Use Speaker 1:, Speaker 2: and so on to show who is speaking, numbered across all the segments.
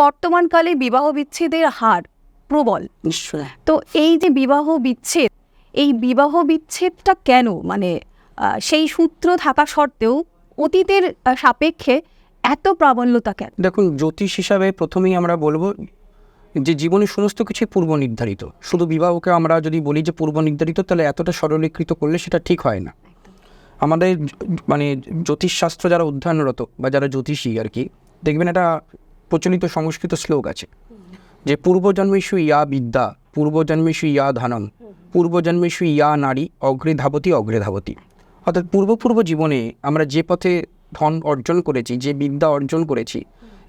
Speaker 1: বর্তমানকালে বিবাহ বিচ্ছেদের হার প্রবল।
Speaker 2: নিশ্চয়
Speaker 1: তো এই যে বিবাহ বিচ্ছেদ এই বিবাহ বিচ্ছেদটা কেন? মানে সেই সূত্র থাকা সত্ত্বেও অতীতের সাপেক্ষে এত প্রাবল্যতা কেন?
Speaker 3: দেখুন জ্যোতিষ হিসাবে প্রথমেই আমরা বলব যে জীবনের সমস্ত কিছু পূর্ব নির্ধারিত শুধু বিবাহকে আমরা যদি বলি যে পূর্ব নির্ধারিত তাহলে এতটা সরলীকৃত করলে সেটা ঠিক হয় না। আমাদের মানে জ্যোতিষশাস্ত্র যারা অধ্যয়নরত বা যারা জ্যোতিষী আর কি দেখবেন একটা প্রচলিত সংস্কৃত শ্লোক আছে। যে পূর্বজন্মেষু ইয়া বিদ্যা, পূর্বজন্মেষু ইয়া ধনম, পূর্বজন্মেষু ইয়া নারী অগ্রে ধাবতী অগ্রে ধাবতী অর্থাৎ পূর্ব পূর্ব জীবনে আমরা যে পথে ধন অর্জন করেছি, যে বিদ্যা অর্জন করেছি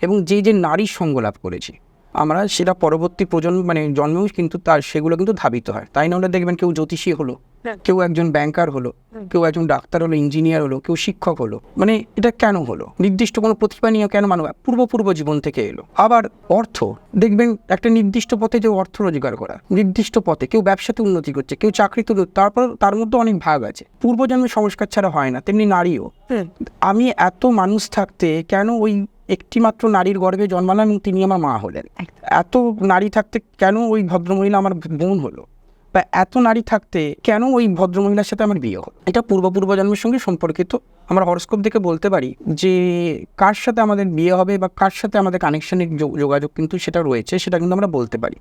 Speaker 3: এবং যে যে নারীর সঙ্গ লাভ করেছি, আমরা সেটা পরবর্তী প্রজন্ম মানে জন্মেও কিন্তু তার সেগুলো কিন্তু ধাবিত হয়। তাই নাহলে দেখবেন কেউ জ্যোতিষী হলো কেউ একজন ব্যাংকার হলো কেউ একজন ডাক্তার হলো ইঞ্জিনিয়ার হলো কেউ শিক্ষক হলো মানে এটা কেন হলো? নির্দিষ্ট কোনো প্রতিভা নিয়ে কেন মানব? পূর্ব পূর্ব জীবন থেকে এলো। আবার অর্থ দেখবেন একটা নির্দিষ্ট পথে যে অর্থ রোজগার করা নির্দিষ্ট পথে কেউ ব্যবসাতে উন্নতি করছে কেউ চাকরিতে উন্নতি তারপর তার মধ্যে অনেক ভাগ আছে। পূর্বজন্মের সংস্কার ছাড়া হয় না তেমনি নারীও। আমি এত মানুষ থাকতে কেন ওই একটিমাত্র নারীর গর্ভে জন্মালাম এবং তিনি আমার মা হলেন? এত নারী থাকতে কেন ওই ভদ্রমহিলা আমার বোন হলো? বা এত নারী থাকতে কেন ওই ভদ্রমহিলার সাথে আমার বিয়ে হলো? এটা পূর্বপূর্ব পূর্ব জন্মের সঙ্গে সম্পর্কিত। আমরা হরস্কোপ দেখে বলতে পারি যে কার সাথে আমাদের বিয়ে হবে বা কার সাথে আমাদের কানেকশনের যোগাযোগ কিন্তু সেটা রয়েছে, সেটা কিন্তু আমরা বলতে পারি।